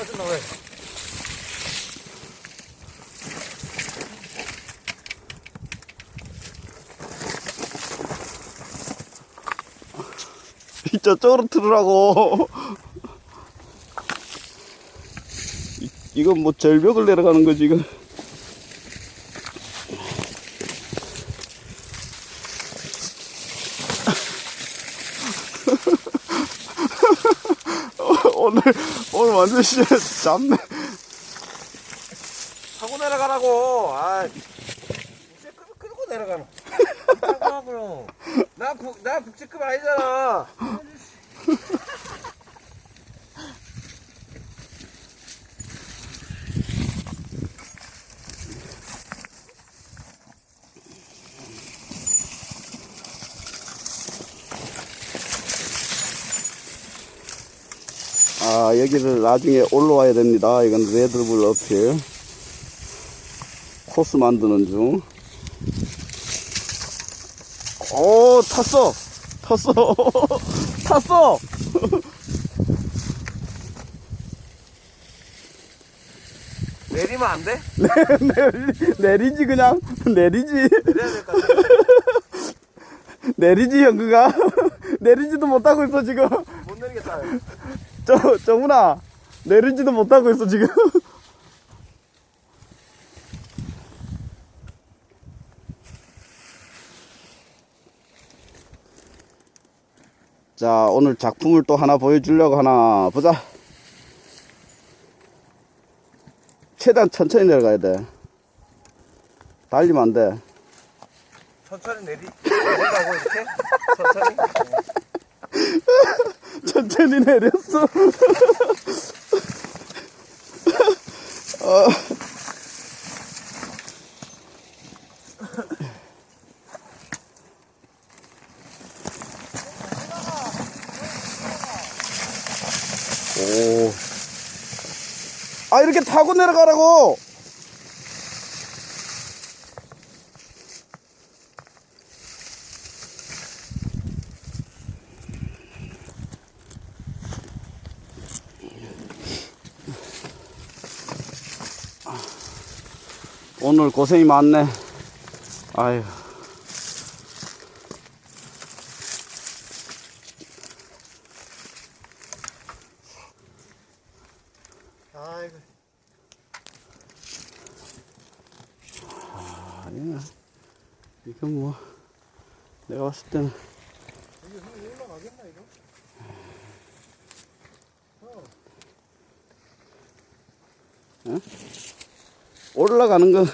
빠졌나 왜? 저쪽으로 틀으라고. 이- 이건 뭐 절벽을 내려가는 거지, 이거. 오늘, 오늘 완전 진짜 잡네. 타고 내려가라고. 아, 국제급 끌고. 타고 하고요. 나 국, 나 국제급 아니잖아. 아, 여기를 나중에 올라와야 됩니다. 이건 레드불 어필. 코스 만드는 중. 오, 탔어! 탔어! 탔어! 내리면 안 돼? 내리, 내리지, 그냥. 내리지. 내려야 될 것 같아. 내리지, 형그가. 내리지도 못하고 있어, 지금. 못 내리겠다. 저, 정훈아. 내리지도 못하고 있어, 지금. 자, 오늘 작품을 또 하나 보여주려고 하나 보자. 최대한 천천히 내려가야 돼. 달리면 안 돼. 천천히 내리, 내리라고 이렇게? 천천히? 천천히 내렸어. 어. 오. 아, 이렇게 타고 내려가라고! 오늘 고생이 많네. 아유. 아이고. 아니야. 이건 뭐, 내가 봤을 때는. 올라가겠나, 이거? 올라가는 건